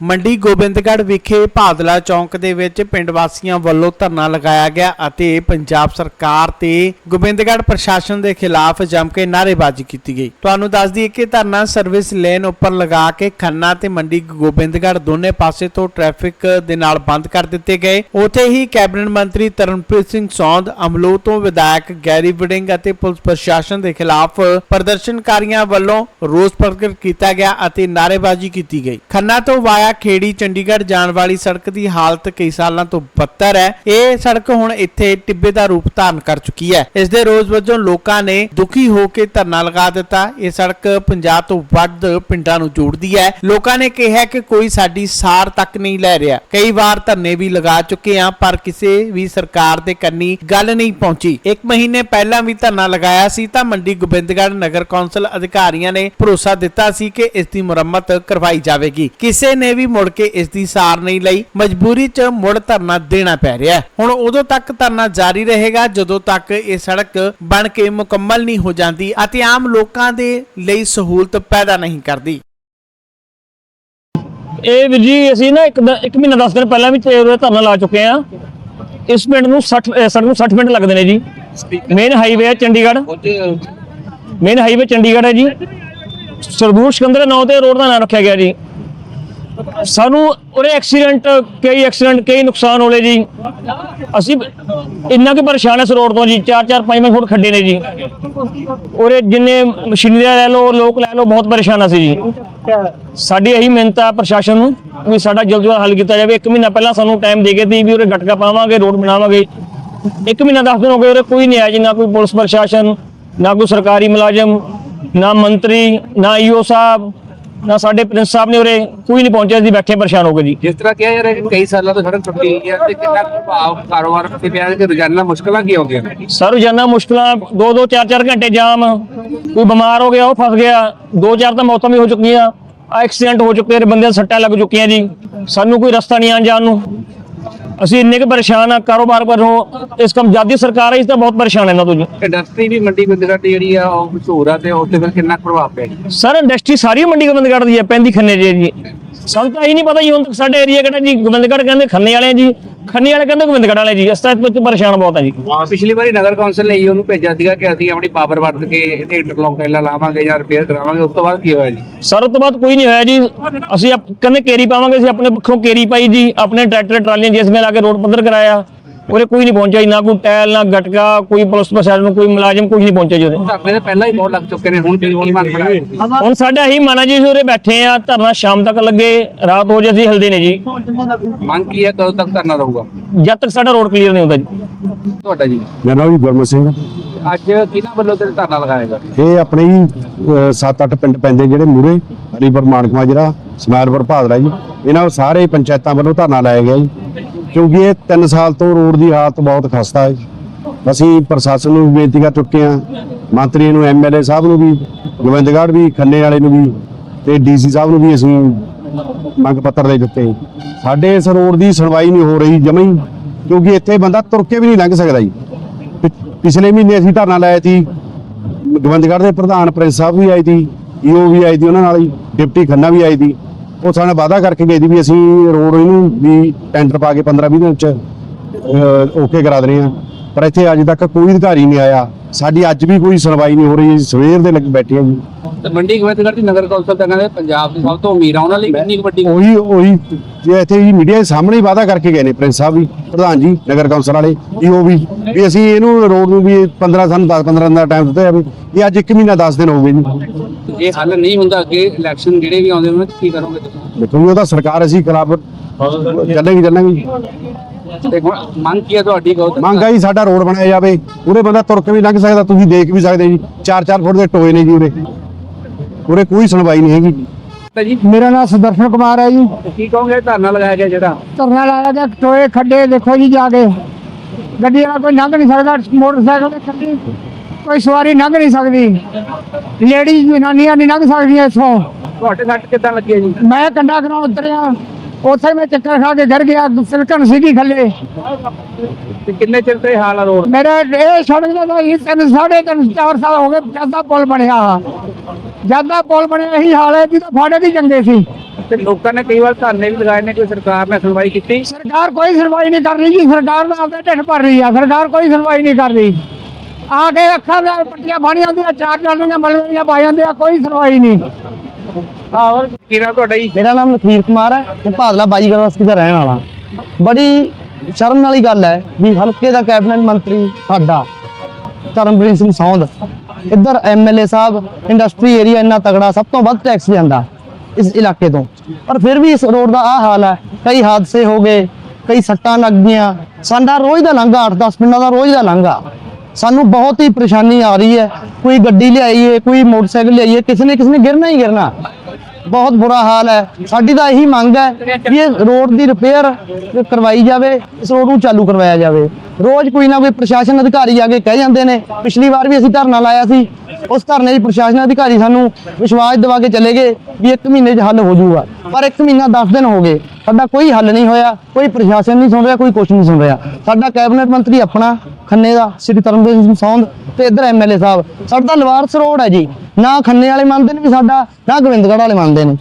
ਮੰਡੀ ਗੋਬਿੰਦਗੜ੍ਹ ਵਿਖੇ ਭਾਦਲਾ ਚੌਂਕ ਦੇ ਵਿੱਚ ਪਿੰਡ ਵਾਸੀਆਂ ਵੱਲੋਂ ਧਰਨਾ ਲਗਾਇਆ ਗਿਆ ਅਤੇ ਪੰਜਾਬ ਸਰਕਾਰ ਤੇ ਗੋਬਿੰਦਗੜ੍ਹ ਪ੍ਰਸ਼ਾਸਨ ਦੇ ਖਿਲਾਫ ਜੰਮ ਕੇ ਨਾਅਰੇਬਾਜ਼ੀ ਕੀਤੀ ਗਈ। ਤੁਹਾਨੂੰ ਦੱਸ ਦਈਏ ਕਿ ਧਰਨਾ ਸਰਵਿਸ ਲੇਨ ਉੱਪਰ ਲਗਾ ਕੇ ਖੰਨਾ ਤੇ ਮੰਡੀ ਗੋਬਿੰਦਗੜ੍ਹ ਦੋਨੇ ਪਾਸੇ ਤੋਂ ਟ੍ਰੈਫਿਕ ਦੇ ਨਾਲ ਬੰਦ ਕਰ ਦਿੱਤੇ ਗਏ। ਉੱਥੇ ਹੀ ਕੈਬਨਿਟ ਮੰਤਰੀ ਤਰਨਪ੍ਰੀਤ ਸਿੰਘ ਸੌਂਦ ਅਮਲੋ ਤੋਂ ਵਿਧਾਇਕ ਗੈਰੀ ਵਡਿੰਗ ਅਤੇ ਪੁਲਿਸ ਪ੍ਰਸ਼ਾਸਨ ਦੇ ਖਿਲਾਫ ਪ੍ਰਦਰਸ਼ਨਕਾਰੀਆਂ ਵੱਲੋਂ ਰੋਸ ਪ੍ਰਗਟ ਕੀਤਾ ਗਿਆ ਅਤੇ ਨਾਅਰੇਬਾਜ਼ੀ ਕੀਤੀ ਗਈ। ਖੰਨਾ ਤੋਂ ਵਾਇਆ ਖੇੜੀ ਚੰਡੀਗੜ੍ਹ ਜਾਣ ਵਾਲੀ ਸੜਕ ਦੀ ਹਾਲਤ ਕਈ ਸਾਲਾਂ ਤੋਂ ਬੱਤਰ ਹੈ। ਇਹ ਸੜਕ ਹੁਣ ਇੱਥੇ ਟਿੱਬੇ ਦਾ ਰੂਪ ਧਾਰਨ ਕਰ ਚੁੱਕੀ ਹੈ। ਇਸ ਦੇ ਰੋਜ਼ ਵਜੋਂ ਲੋਕਾਂ ਨੇ ਦੁਖੀ ਹੋ ਕੇ ਧਰਨਾ ਲਗਾ ਦਿੱਤਾ। ਇਹ ਸੜਕ ਪੰਜਾਬ ਤੋਂ ਵੱਧ ਪਿੰਡਾਂ ਨੂੰ ਜੋੜਦੀ ਹੈ। ਲੋਕਾਂ ਨੇ ਕਿਹਾ ਕਿ ਕੋਈ ਸਾਡੀ ਸਾਰ ਤੱਕ ਨਹੀਂ ਲੈ ਰਿਹਾ। ਕਈ ਵਾਰ ਧਰਨੇ ਵੀ ਲਗਾ ਚੁੱਕੇ ਆ ਪਰ ਕਿਸੇ ਵੀ ਸਰਕਾਰ ਦੇ ਕੰਨੀ ਗੱਲ ਨਹੀਂ ਪਹੁੰਚੀ। ਇੱਕ ਮਹੀਨੇ ਪਹਿਲਾਂ ਵੀ ਧਰਨਾ ਲਗਾਇਆ ਸੀ, ਤਾਂ ਮੰਡੀ ਗੋਬਿੰਦਗੜ੍ਹ ਨਗਰ ਕੌਂਸਲ ਅਧਿਕਾਰੀਆਂ ਨੇ ਭਰੋਸਾ ਦਿੱਤਾ ਸੀ ਕਿ ਇਸ ਦੀ ਮੁਰੰਮਤ ਕਰਵਾਈ ਜਾਵੇਗੀ। ਕਿਸੇ ਨੇ ਵੀ ਮੁੜ ਕੇ ਇਸ ਦੀ ਸਾਰ ਨਹੀਂ ਲਈ, ਮਜਬੂਰੀ 'ਚ ਮੁੜ ਧਰਨਾ ਦੇਣਾ ਪੈ ਰਿਹਾ ਹੁਣ ਉਦੋਂ ਤੱਕ ਧਰਨਾ ਜਾਰੀ ਰਹੇਗਾ, ਜਦੋਂ ਤੱਕ ਇਹ ਸੜਕ ਬਣ ਕੇ ਮੁਕੰਮਲ ਨਹੀਂ ਹੋ ਜਾਂਦੀ ਅਤੇ ਆਮ ਲੋਕਾਂ ਦੇ ਲਈ ਸਹੂਲਤ ਪੈਦਾ ਨਹੀਂ ਕਰਦੀ। ਇਹ ਵੀਰ ਜੀ, ਅਸੀਂ ਨਾ ਇੱਕ ਇੱਕ ਮਹੀਨਾ 10 ਦਿਨ ਪਹਿਲਾਂ ਵੀ ਤੇ ਧਰਨਾ ਲਾ ਚੁੱਕੇ ਆ ਇਸ ਪਿੰਡ ਨੂੰ 60 ਸੜਕ ਨੂੰ 60 ਮਿੰਟ ਲੱਗਦੇ ਨੇ ਜੀ। ਮੇਨ ਹਾਈਵੇ ਹੈ ਚੰਡੀਗੜ੍ਹ। ਮੇਨ ਹਾਈਵੇ ਚੰਡੀਗੜ੍ਹ ਹੈ ਜੀ। ਸਰਦੂਰ ਸਿਕੰਦਰ ਨਾਂ ਤੇ ਰੋਡ ਦਾ ਨਾਮ ਰੱਖਿਆ ਗਿਆ ਜੀ। ਸਾਨੂੰ ਉਰੇ ਐਕਸੀਡੈਂਟ ਕਈ ਐਕਸੀਡੈਂਟ ਕਈ ਨੁਕਸਾਨ ਹੋਲੇ ਜੀ। ਅਸੀਂ ਇੰਨਾ ਕਿ ਪਰੇਸ਼ਾਨ ਹੈ ਇਸ ਰੋਡ ਤੋਂ ਜੀ 4-4 5 ਫੁੱਟ ਖੱਡੇ ਨੇ ਜੀ। ਉਰੇ ਜਿੰਨੇ ਮਸ਼ੀਨਰੀ ਲੈ ਲਓ, ਲੋਕ ਲੈ ਲਓ, ਬਹੁਤ ਪਰੇਸ਼ਾਨ ਆ ਸੀ ਜੀ। ਸਾਡੀ ਇਹੀ ਮਿਹਨਤ ਆ ਪ੍ਰਸ਼ਾਸਨ ਨੂੰ ਵੀ ਸਾਡਾ ਜਲਦ ਤੋਂ ਹੱਲ ਕੀਤਾ ਜਾਵੇ। ਇੱਕ ਮਹੀਨਾ ਪਹਿਲਾਂ ਸਾਨੂੰ ਟਾਈਮ ਦੇ ਗਏ ਸੀ ਵੀ ਉਰੇ ਗਟਕਾ ਪਾਵਾਂਗੇ, ਰੋਡ ਬਣਾਵਾਂਗੇ। ਇੱਕ ਮਹੀਨਾ 10 ਦਿਨ ਹੋ ਗਏ ਉਰੇ ਕੋਈ ਨਹੀਂ ਆਇਆ ਜੀ, ਨਾ ਕੋਈ ਪੁਲਿਸ ਪ੍ਰਸ਼ਾਸਨ, ਨਾ ਕੋਈ ਸਰਕਾਰੀ ਮੁਲਾਜ਼ਮ, ਨਾ ਮੰਤਰੀ, ਨਾ ਈਓ ਸਾਹਿਬ। ਨਾ ਸਾਡੇ ਪ੍ਰਿੰਸ ਸਾਹਿਬ ਨੇ ਉਰੇ ਕੋਈ ਨਹੀਂ ਪਹੁੰਚਿਆ ਜੀ ਬੈਠੇ ਪਰੇਸ਼ਾਨ ਹੋ ਗਏ ਜੀ। ਜਿਸ ਤਰ੍ਹਾਂ ਕਿਹਾ ਯਾਰ ਕਈ ਸਾਲਾਂ ਤੋਂ ਸੜਕ ਟੁੱਟੀ ਹੋਈ ਹੈ ਤੇ ਕਿੰਨਾ ਪ੍ਰਭਾਵ ਕਾਰੋਬਾਰ ਤੇ ਪਿਆ ਕਿ ਰੋਜ਼ਾਨਾ ਮੁਸ਼ਕਲਾਂ ਕੀ ਆਉਂਦੀਆਂ ਨੇ? ਸਰ ਰੋਜ਼ਾਨਾ ਮੁਸ਼ਕਲਾਂ ਦੋ ਦੋ ਚਾਰ ਚਾਰ ਘੰਟੇ ਜਾਮ ਕੋਈ ਬਿਮਾਰ ਹੋ ਗਿਆ ਉਹ ਫਸ ਗਿਆ ਦੋ ਚਾਰ ਤਾਂ ਮੌਤਾਂ ਵੀ ਹੋ ਚੁੱਕੀਆਂ ਆ ਐਕਸੀਡੈਂਟ ਹੋ ਚੁੱਕੇ ਨੇ ਬੰਦਿਆਂ ਦੇ ਸੱਟਾਂ ਲੱਗ ਚੁੱਕੀਆਂ ਜੀ ਸਾਨੂੰ ਕੋਈ ਰਸਤਾ ਨਹੀਂ ਆਉਣ ਜਾਣ ਨੂੰ। ਅਸੀਂ ਇੰਨੇ ਕੁ ਪਰੇਸ਼ਾਨ ਆ ਕਾਰੋਬਾਰ ਪਰੋਂ ਇਸ ਕੰਮ ਜਾਦੀ ਸਰਕਾਰ ਹੈ ਇਸ ਤਾਂ ਬਹੁਤ ਪਰੇਸ਼ਾਨ ਹੈ ਇਹਨਾਂ ਤੋਂ ਜੀ। ਇੰਡਸਟਰੀ ਵੀ ਮੰਡੀ ਗੋਬਿੰਦਗੜ੍ਹ ਦੀ ਜਿਹੜੀ ਆ ਉਹ ਮਸ਼ਹੂਰ ਆ ਤੇ ਉੱਥੇ ਫਿਰ ਕਿੰਨਾ ਕੁ ਪ੍ਰਭਾਵ ਪਿਆ ਜੀ? ਸਰ ਇੰਡਸਟਰੀ ਸਾਰੀ ਮੰਡੀ ਗੋਬਿੰਦਗੜ੍ਹ ਦੀ ਹੈ ਪੈਂਦੀ ਖੰਨੇ ਦੀ ਹੈ ਜੀ। ਸਾਨੂੰ ਤਾਂ ਇਹ ਨਹੀਂ ਪਤਾ ਜੀ ਹੁਣ ਤੱਕ ਸਾਡੇ ਏਰੀਆ ਕਿਹੜਾ ਜੀ ਗੋਬਿੰਦਗੜ੍ਹ ਕਹਿੰਦੇ ਖੰਨੇ ਵਾਲੇ ਆ ਜੀ। ਖੰਨੇ ਵਾਲੇ ਕਹਿੰਦੇ ਗੋਬਿੰਦਗੜ੍ਹ ਵਾਲੇ ਜੀ ਇਸ ਤਰ੍ਹਾਂ ਵਿੱਚ ਪਰੇਸ਼ਾਨ ਬਹੁਤ ਹੈ ਜੀ। ਪਿਛਲੀ ਵਾਰੀ ਨਗਰ ਕੌਂਸਲ ਨੇ ਉਹਨੂੰ ਭੇਜਿਆ ਸੀਗਾ ਕਿ ਅਸੀਂ ਆਪਣੀ ਪਾਵਰ ਵਰਤ ਕੇ ਇਹਦੇ ਇੰਟਰਲੌਕ ਟੈਲਾ ਲਾਵਾਂਗੇ ਜਾਂ ਰਿਪੇਅਰ ਕਰਾਵਾਂਗੇ ਉਸ ਤੋਂ ਬਾਅਦ ਕੀ ਹੋਇਆ ਜੀ? ਸਰ ਉਸ ਤੋਂ ਬਾਅਦ ਕੋਈ ਨਹੀਂ ਹੋਇਆ ਜੀ। ਅਸੀਂ ਆਪ- ਕਹਿੰਦੇ ਕੇਰੀ ਪਾਵਾਂਗੇ ਅਸੀਂ ਆਪਣੇ ਪੱਖੋਂ ਕੇਰੀ ਪਾਈ ਜੀ ਆਪਣੇ ਟਰੈਕਟਰ ਟਰਾਲੀਆਂ ਜਿਸਮੇ ਲਾ ਕੇ ਰੋਡ ਪੱਧਰ ਕਰਾਇਆ। ਉਰੇ ਕੋਈ ਨਹੀਂ ਪਹੁੰਚਿਆ ਜੀ ਨਾ ਕੋਈ ਟੈਲ ਨਾ ਗਟਕਾ ਕੋਈ ਪੁਲਿਸ ਪ੍ਰਸ਼ਾਸਨ ਕੋਈ ਮੁਲਾਜ਼ਮ ਕੋਈ ਨਹੀਂ ਪਹੁੰਚਿਆ ਜੀ ਉਰੇ। ਧਰਨੇ ਦੇ ਪਹਿਲਾਂ ਹੀ ਬਹੁਤ ਲੱਗ ਚੁੱਕੇ ਨੇ ਹੁਣ ਕੀ ਮੰਗ ਬਣਾ ਹੁਣ ਸਾਡਾ ਇਹੀ ਮਨ ਹੈ ਜੀ ਅਸੀਂ ਉਰੇ ਬੈਠੇ ਆ ਧਰਨਾ ਸ਼ਾਮ ਤੱਕ ਲੱਗੇ ਰਾਤ ਹੋ ਜੇ ਅਸੀਂ ਹਿਲਦੇ ਨੇ ਜੀ। ਮੰਗ ਕੀ ਹੈ ਕਦੋਂ ਤੱਕ ਧਰਨਾ ਰਹੂਗਾ? ਜਦ ਤੱਕ ਸਾਡਾ ਰੋਡ ਕਲੀਅਰ ਨਹੀਂ ਹੁੰਦਾ ਜੀ। ਤੁਹਾਡਾ ਜੀ? ਮੇਰਾ ਨਾਮ ਜੀ ਗੁਰਮਤ ਸਿੰਘ ਅੱਜ ਕਿਹਨਾਂ ਵੱਲੋਂ ਤੇ ਧਰਨਾ ਲਗਾਏਗਾ ਇਹ ਆਪਣੇ ਹੀ 7-8 ਪਿੰਡ ਪੈਂਦੇ ਜਿਹੜੇ ਮੂਰੇ ਹਰੀਪੁਰ ਮਾਨਕਮਾ ਜਿਹੜਾ ਸਮਾਰਪੁਰ ਭਾਦਰਾ ਜੀ। ਇਹਨਾਂ ਸਾਰੇ ਪੰਚਾਇਤਾਂ ਵੱਲੋਂ ਧਰਨਾ ਲਾਇਆ ਗਿਆ ਜੀ। ਕਿਉਂਕਿ ਇਹ 3 ਸਾਲ ਤੋਂ ਰੋਡ ਦੀ ਹਾਲਤ ਬਹੁਤ ਖਸਤਾ ਹੈ ਅਸੀਂ ਪ੍ਰਸ਼ਾਸਨ ਨੂੰ ਵੀ ਬੇਨਤੀ ਕਰ ਚੁੱਕੇ ਹਾਂ, ਮੰਤਰੀ ਨੂੰ ਐਮਐਲਏ ਸਾਹਿਬ ਨੂੰ ਵੀ, ਗੋਬਿੰਦਗੜ੍ਹ ਵੀ, ਖੰਨੇ ਵਾਲੇ ਨੂੰ ਵੀ ਤੇ ਡੀਸੀ ਸਾਹਿਬ ਨੂੰ ਵੀ ਅਸੀਂ ਮੰਗ ਪੱਤਰ ਦੇ ਦਿੱਤੇ। ਸਾਡੇ ਇਸ ਰੋਡ ਦੀ ਸੁਣਵਾਈ ਨਹੀਂ ਹੋ ਰਹੀ ਜਮਾਂ ਹੀ, ਕਿਉਂਕਿ ਇੱਥੇ ਬੰਦਾ ਤੁਰ ਕੇ ਵੀ ਨਹੀਂ ਲੰਘ ਸਕਦਾ ਜੀ। ਪਿ- ਪਿਛਲੇ ਮਹੀਨੇ ਅਸੀਂ ਧਰਨਾ ਲਾਇਆ ਸੀ, ਗੋਬਿੰਦਗੜ੍ਹ ਦੇ ਪ੍ਰਧਾਨ ਪ੍ਰਿੰਸ ਸਾਹਿਬ ਵੀ ਆਏ ਸੀ ਈਓ ਵੀ ਆਏ ਸੀ ਉਹਨਾਂ ਨਾਲ ਹੀ, ਡਿਪਟੀ ਖੰਨਾ ਵੀ ਆਏ ਸੀ। ਉਹ ਸਾਨੂੰ ਨਾਲ ਵਾਅਦਾ ਕਰਕੇ ਗਏ ਸੀ ਵੀ ਅਸੀਂ ਰੋਡ ਇਹਨੂੰ ਵੀ ਟੈਂਡਰ ਪਾ ਕੇ 15 20 ਦਿਨ ਚ ਓਕੇ ਕਰਾ ਦੇਣੇ ਆ। ਪਰ ਇੱਥੇ ਅੱਜ ਤੱਕ ਕੋਈ ਅਧਿਕਾਰੀ ਨਹੀਂ ਆਇਆ। ਸਾਡੀ ਅੱਜ ਵੀ ਕੋਈ ਸੁਣਵਾਈ ਨਹੀਂ ਹੋ ਰਹੀ। ਸਵੇਰ ਦੇ ਲੱਗ ਬੈਠੇ ਆ ਜੀ। ਤੇ ਮੰਡੀ ਗੋਬਿੰਦਗੜ੍ਹ ਦੀ ਨਗਰ ਕੌਂਸਲ ਤਾਂ ਕਹਿੰਦੇ ਪੰਜਾਬ ਦੀ ਸਭ ਤੋਂ ਅਮੀਰ ਆ ਉਹਨਾਂ ਲਈ ਕਿੰਨੀ ਕੁ ਵੱਡੀ ਉਹੀ ਉਹੀ ਜੇ ਇੱਥੇ ਜੀ ਮੀਡੀਆ ਦੇ ਸਾਹਮਣੇ ਹੀ ਵਾਅਦਾ ਕਰਕੇ ਗਏ ਨੇ ਪ੍ਰਿੰਸ ਸਾਹਿਬ ਵੀ ਪ੍ਰਧਾਨ ਜੀ ਨਗਰ ਕੌਂਸਲ ਵਾਲੇ ਵੀ ਉਹ ਵੀ ਵੀ ਅਸੀਂ ਇਹਨੂੰ ਰੋਡ ਨੂੰ ਵੀ 15 ਸਾਨੂੰ 10 15 ਦਿਨ ਦਾ ਟਾਈਮ ਦਿੱਤਾ ਜਾਵੇ ਇਹ ਅੱਜ 1 ਮਹੀਨਾ 10 ਦਿਨ ਹੋ ਗਏ ਜੀ। ਜੇ ਹੱਲ ਨਹੀਂ ਹੁੰਦਾ ਅੱਗੇ ਇਲੈਕਸ਼ਨ ਜਿਹੜੇ ਵੀ ਆਉਂਦੇ ਉਹਨਾਂ 'ਚ ਕੀ ਕਰੋਗੇ ਤੁਸੀਂ? ਦੇਖੋ ਜੀ ਉਹਦਾ ਸਰਕਾਰ ਅਸੀਂ ਖਿਲਾਫ ਚੱਲੇਗੀ ਚੱਲਾਂਗੇ ਹੁਣ ਮੰਗ ਕੀ ਹੈ ਤੁਹਾਡੀ ਤਾਂ? ਮੰਗ ਜੀ ਸਾਡਾ ਰੋਡ ਬਣਾਇਆ ਜਾਵੇ ਉਹਦੇ ਬੰਦਾ ਤੁਰ ਕੇ ਵੀ ਲੰਘ ਸਕਦਾ ਤੁਸੀਂ ਦੇਖ ਵੀ ਸਕਦੇ ਜੀ 4-4 ਫੁੱਟ ਦੇ ਟੋਏ ਨੇ ਜੀ ਉਰੇ ਉਰੇ ਕੋਈ ਸੁਣਵਾਈ ਨਹੀਂ ਹੈਗੀ। ਜੀ ਮੇਰਾ ਨਾਮ ਸੁਦਰਸ਼ਨ ਕੁਮਾਰ ਹੈ ਜੀ। ਕੀ ਕਹੋਗੇ? ਧਰਨਾ ਲਗਾਇਆ ਗਿਆ ਜਿਹੜਾ। ਧਰਨਾ ਲਾਇਆ ਗਿਆ ਟੋਏ ਖੱਡੇ ਦੇਖੋ ਜੀ ਜਾ ਕੇ। ਗੱਡੀ ਵਾਲਾ ਕੋਈ ਲੰਘ ਨਹੀਂ ਸਕਦਾ ਮੋਟਰਸਾਈਕਲ ਤੇ ਖੱਡੀ। ਕੋਈ ਸਵਾਰੀ ਲੰਘ ਨਹੀਂ ਸਕਦੀ। ਲੇਡੀ ਜਨਾਨੀਆਂ ਨਹੀਂ ਲੰਘ ਸਕਦੀਆਂ ਇੱਥੋਂ। ਤੁਹਾਡੇ ਸੱਟ ਕਿੱਦਾਂ ਲੱਗੀ ਹੈ ਜੀ? ਮੈਂ ਕੰਡਾ ਕਰਾਉਣ ਉਤਰਿਆ। ਉੱਥੇ ਮੈਂ ਚੱਕਰ ਖਾ ਕੇ ਗਿਰ ਗਿਆ ਸਿਲਕਣ ਸੀਗੀ ਥੱਲੇ। ਤੇ ਕਿੰਨੇ ਚਿਰ ਤੋਂ ਹਾਲ ਆ ਰੋਡ? ਮੇਰਾ ਇਹ ਸੜਕ ਦਾ ਤਾਂ ਇਹ ਤਿੰਨ ਸਾਢੇ ਤਿੰਨ ਚਾਰ ਸਾਲ ਹੋ ਗਏ ਜਦ ਪੁਲ ਬਣਿਆ ਜਦ ਪੁਲ ਬਣਿਆ ਇਹੀ ਹਾਲ ਹੈ ਜੀ ਤਾਂ ਫਾੜੇ ਦੀ ਚੰਗੇ ਸੀ। ਤੇ ਲੋਕਾਂ ਨੇ ਕਈ ਵਾਰ ਧਰਨੇ ਵੀ ਲਗਾਏ ਨੇ ਕੋਈ ਸਰਕਾਰ ਨੇ ਸੁਣਵਾਈ ਕੀਤੀ? ਸਰਕਾਰ ਕੋਈ ਸੁਣਵਾਈ ਨਹੀਂ ਕਰ ਰਹੀ ਜੀ ਸਰਕਾਰ ਦਾ ਆਪੇ ਢਿੱਡ ਭਰ ਰਹੀ ਆ ਸਰਕਾਰ ਕੋਈ ਸੁਣਵਾਈ ਨਹੀਂ ਕਰ ਰਹੀ। ਆ ਕੇ ਅੱਖਾਂ ਦੇ ਪੱਟੀਆਂ ਬਣ ਜਾਂਦੀਆਂ ਚਾਰ ਜਾਂਦੀਆਂ ਮਲਵੇਂ ਦੀਆਂ ਪਾ ਜਾਂਦੇ ਆ ਕੋਈ ਸੁਣਵਾਈ ਨਹੀਂ। ਹੋਰ ਕੀ ਨਾਮ ਤੁਹਾਡਾ ਜੀ? ਮੇਰਾ ਨਾਮ ਲਖੀਰ ਕੁਮਾਰ ਹੈ ਤੇ ਭਾਦਲਾ ਬਾਜੀਗਰ ਬਸਤੀ ਦਾ ਰਹਿਣ ਵਾਲਾ। ਬੜੀ ਸ਼ਰਮ ਵਾਲੀ ਗੱਲ ਹੈ ਵੀ ਹਲਕੇ ਦਾ ਕੈਬਨਿਟ ਮੰਤਰੀ ਸਾਡਾ ਧਰਮਵੀਰ ਸਿੰਘ ਸੌਂਦ। ਇੱਧਰ ਐਮਐਲਏ ਸਾਹਿਬ ਇੰਡਸਟਰੀ ਏਰੀਆ ਇੰਨਾ ਤਗੜਾ ਸਭ ਤੋਂ ਵੱਧ ਟੈਕਸ ਜਾਂਦਾ ਇਸ ਇਲਾਕੇ ਤੋਂ। ਪਰ ਫਿਰ ਵੀ ਇਸ ਰੋਡ ਦਾ ਆ ਹਾਲ ਹੈ ਕਈ ਹਾਦਸੇ ਹੋ ਗਏ ਕਈ ਸੱਟਾਂ ਲੱਗ ਗਈਆਂ ਸਾਡਾ ਰੋਜ਼ ਦਾ ਲੰਘਾ 8-10 ਪਿੰਡਾਂ ਦਾ ਰੋਜ਼ ਦਾ ਲੰਘਾ। ਸਾਨੂੰ ਬਹੁਤ ਹੀ ਪਰੇਸ਼ਾਨੀ ਆ ਰਹੀ ਹੈ। ਕੋਈ ਗੱਡੀ ਲਿਆਈਏ, ਕੋਈ ਮੋਟਰਸਾਈਕਲ ਲਿਆਈਏ, ਕਿਸੇ ਨੇ ਕਿਸੇ ਨੇ ਗਿਰਨਾ ਹੀ ਗਿਰਨਾ। ਬਹੁਤ ਬੁਰਾ ਹਾਲ ਹੈ। ਸਾਡੀ ਤਾਂ ਇਹੀ ਮੰਗ ਹੈ ਕਿ ਇਹ ਰੋਡ ਦੀ ਰਿਪੇਅਰ ਕਰਵਾਈ ਜਾਵੇ, ਇਸ ਰੋਡ ਨੂੰ ਚਾਲੂ ਕਰਵਾਇਆ ਜਾਵੇ। ਰੋਜ਼ ਕੋਈ ਨਾ ਕੋਈ ਪ੍ਰਸ਼ਾਸਨ ਅਧਿਕਾਰੀ ਆ ਕੇ ਕਹਿ ਜਾਂਦੇ ਨੇ। ਪਿਛਲੀ ਵਾਰ ਵੀ ਅਸੀਂ ਧਰਨਾ ਲਾਇਆ ਸੀ। ਉਸ ਧਰਨੇ 'ਚ ਪ੍ਰਸ਼ਾਸਨ ਅਧਿਕਾਰੀ ਸਾਨੂੰ ਵਿਸ਼ਵਾਸ ਦਿਵਾ ਕੇ ਚਲੇ ਗਏ ਵੀ ਇੱਕ ਮਹੀਨੇ 'ਚ ਹੱਲ ਹੋ ਜਾਊਗਾ। ਪਰ ਇੱਕ ਮਹੀਨਾ 10 ਦਿਨ ਹੋ ਗਏ। ਸਾਡਾ ਕੋਈ ਹੱਲ ਨਹੀਂ ਹੋਇਆ, ਕੋਈ ਪ੍ਰਸ਼ਾਸਨ ਨਹੀਂ ਸੁਣ ਰਿਹਾ, ਕੋਈ ਕੁਝ ਨਹੀਂ ਸੁਣ ਰਿਹਾ। ਸਾਡਾ ਕੈਬਨਿਟ ਮੰਤਰੀ ਆਪਣਾ, ਖੰਨੇ ਦਾ, ਸ੍ਰੀ ਤਰਨਵੀਰ ਸਿੰਘ ਸੌਂਦ ਤੇ ਇੱਧਰ ਐਮਐਲਏ ਸਾਹਿਬ। ਸਾਡਾ ਤਾਂ ਲਵਾਰਸ ਰੋਡ ਹੈ ਜੀ। ਨਾ ਖੰਨੇ ਵਾਲੇ ਮੰਨਦੇ ਨੇ ਵੀ ਸਾਡਾ, ਨਾ ਗੋਬਿੰਦਗੜ੍ਹ ਵਾਲੇ ਮੰਨਦੇ ਨੇ।